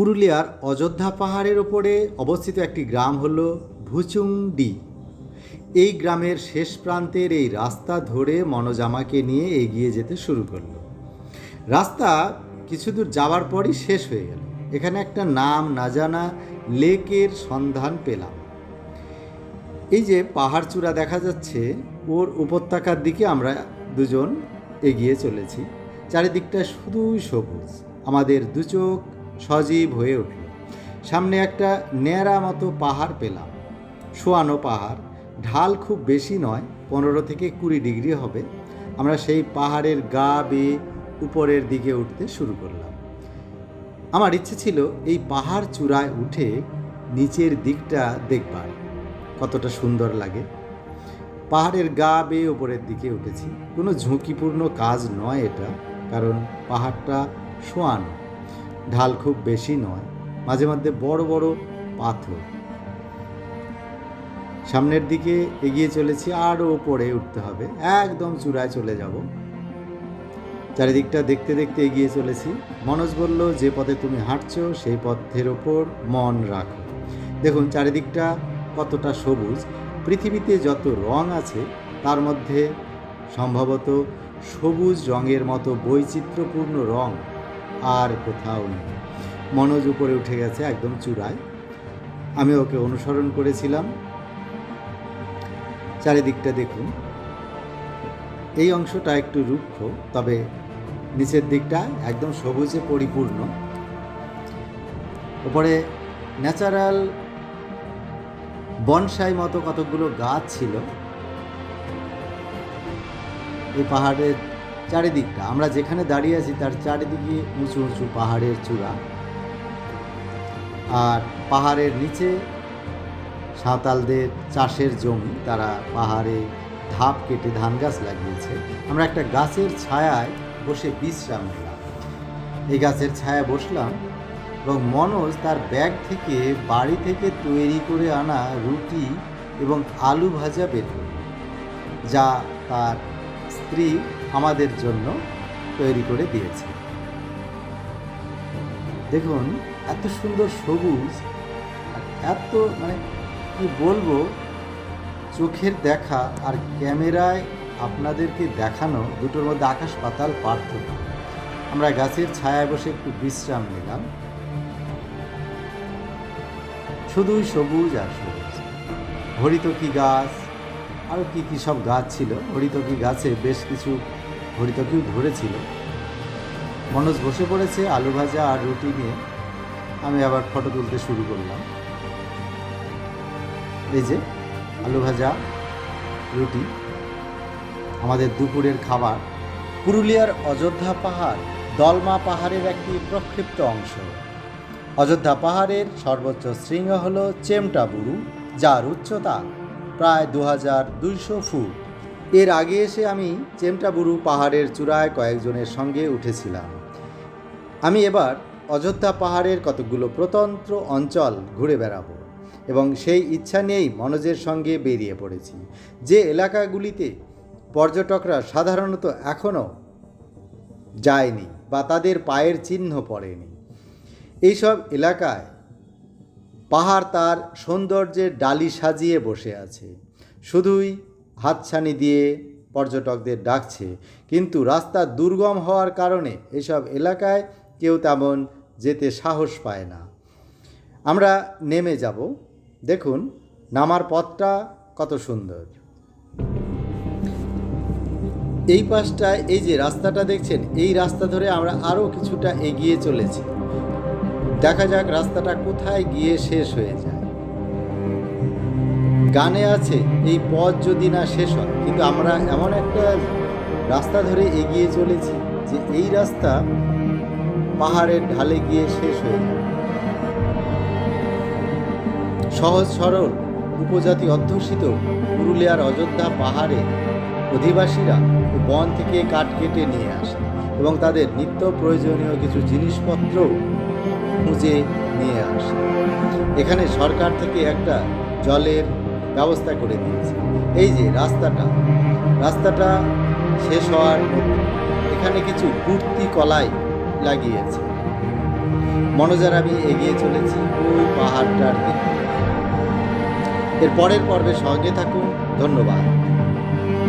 পুরুলিয়ার অযোধ্যা পাহাড়ের ওপরে অবস্থিত একটি গ্রাম হল ভুচুংডি। এই গ্রামের শেষ প্রান্তের এই রাস্তা ধরে মনোজামাকে নিয়ে এগিয়ে যেতে শুরু করল। রাস্তা কিছু দূর যাওয়ার পরই শেষ হয়ে গেল। এখানে একটা নাম না জানা লেকের সন্ধান পেলাম। এই যে পাহাড় চূড়া দেখা যাচ্ছে, ওর উপত্যকার দিকে আমরা দুজন এগিয়ে চলেছি। চারিদিকটা শুধুই সবুজ। আমাদের দুচোখ সজীব হয়ে উঠল। সামনে একটা ন্যাড়া মতো পাহাড় পেলাম। শোয়ানো পাহাড়। ঢাল খুব বেশি নয়, পনেরো থেকে কুড়ি ডিগ্রি হবে। আমরা সেই পাহাড়ের গা বেয়ে উপরের দিকে উঠতে শুরু করলাম। আমার ইচ্ছে ছিল এই পাহাড় চূড়ায় উঠে নিচের দিকটা দেখবার। কতটা সুন্দর লাগে। পাহাড়ের গা বেয়ে ওপরের দিকে উঠেছি। কোনো ঝুঁকিপূর্ণ কাজ নয় এটা, কারণ পাহাড়টা শোয়ানো। ঢাল খুব বেশি নয়, মাঝে মধ্যে বড় বড় পাথর। সামনের দিকে এগিয়ে চলেছি আরও ওপরে উঠতে হবে। একদম চূড়ায় চলে যাব। চারিদিকটা দেখতে দেখতে এগিয়ে চলেছি। মনোজ বলল, যে পথে তুমি হাঁটছো, সেই পথের ওপর মন রাখো। দেখুন, চারিদিকটা কতটা সবুজ। পৃথিবীতে যত রং আছে, তার মধ্যে সম্ভবত সবুজ রঙের মতো বৈচিত্র্যপূর্ণ রং আর কোথাও নেই। মনোজ উপরে উঠে গেছে একদম চূড়ায়। আমি ওকে অনুসরণ করেছিলাম। চারিদিকটা দেখুন। এই অংশটা একটু রুক্ষ, তবে নিচের দিকটা একদম সবুজে পরিপূর্ণ। উপরে ন্যাচারাল বনসাই মতো কতগুলো গাছ ছিল। এই পাহাড়ের চারিদিকটা, আমরা যেখানে দাঁড়িয়ে আছি তার চারিদিকে উঁচু উঁচু পাহাড়ের চূড়া। আর পাহাড়ের নিচে সাঁওতালদের চাষের জমি, তারা পাহাড়ে ধাপ কেটে ধান গাছ লাগিয়েছে। আমরা একটা গাছের ছায়ায় বসে বিশ্রাম নিলাম। এই গাছের ছায়া বসলাম এবং মনোজ তার ব্যাগ থেকে বাড়ি থেকে তৈরি করে আনা রুটি এবং আলু ভাজা বের যা তার স্ত্রী আমাদের জন্য তৈরি করে দিয়েছে। দেখুন, এত সুন্দর সবুজ এত মানে কি বলব, চোখের দেখা আর ক্যামেরায় আপনাদেরকে দেখানো দুটোর মধ্যে আকাশ পাতাল পার্থক্য। আমরা গাছের ছায়ায় বসে একটু বিশ্রাম নিলাম। শুধুই সবুজ আর সবুজ। হরিতকি গাছ? আরও কী কী সব গাছ ছিল? হরিতকি গাছে বেশ কিছু হরিতকিও ধরেছিল। মনোজ বসে পড়েছে আলু ভাজা আর রুটি নিয়ে। আমি আবার ফটো তুলতে শুরু করলাম। এই যে, আলু ভাজা, রুটি, আমাদের দুপুরের খাবার। পুরুলিয়ার অযোধ্যা পাহাড় দলমা পাহাড়ের একটি প্রক্ষিপ্ত অংশ। অযোধ্যা পাহাড়ের সর্বোচ্চ শৃঙ্গ হল চেমটা চেমটাবুরু যার উচ্চতা প্রায় দু হাজার দুইশো ফুট। এর আগে এসে আমি চেমটাবুরু পাহাড়ের চূড়ায় কয়েকজনের সঙ্গে উঠেছিলাম। আমি এবার অযোধ্যা পাহাড়ের কতকগুলো প্রতন্ত্র অঞ্চল ঘুরে বেড়াবো এবং সেই ইচ্ছা নিয়েই মনোজের সঙ্গে বেরিয়ে পড়েছি। যে এলাকাগুলিতে পর্যটকরা সাধারণত এখনও যায়নি বা তাদের পায়ের চিহ্ন পড়েনি। এইসব এলাকায় পাহাড় তার সৌন্দর্যের ডালি সাজিয়ে বসে আছে। শুধুই হাতছানি দিয়ে পর্যটকদের ডাকছে। কিন্তু রাস্তা দুর্গম হওয়ার কারণে এসব এলাকায় কেউ তেমন যেতে সাহস পায় না। আমরা নেমে যাব। দেখুন, নামার পথটা কত সুন্দর। এই পাশটায় এই যে রাস্তাটা দেখছেন, এই রাস্তা ধরে আমরা আরও কিছুটা এগিয়ে চলেছি। দেখা যাক রাস্তাটা কোথায় গিয়ে শেষ হয়ে যায়। গানে আছে, এই পথ যদি না শেষ হয়। কিন্তু আমরা এমন একটা রাস্তা ধরে এগিয়ে চলেছি যে এই রাস্তা পাহাড়ের ঢালে গিয়ে শেষ হয়ে যায়। সহজ সরল, উপজাতি অধ্যুষিত পুরুলিয়ার অযোধ্যা পাহাড়ে অধিবাসীরা বন থেকে কাঠ কেটে নিয়ে আসে এবং তাদের নিত্য প্রয়োজনীয় কিছু জিনিসপত্র খুঁজে নিয়ে আসে। এখানে সরকার থেকে একটা জলের ব্যবস্থা করে দিয়েছে। এই যে রাস্তাটা রাস্তাটা শেষ হওয়ার এখানে কিছু কুর্তি কলাই লাগিয়েছে। মনোজার আমি এগিয়ে চলেছি ওই পাহাড়টার দিকে। এর পরের পর্বে সঙ্গে থাকুন। ধন্যবাদ।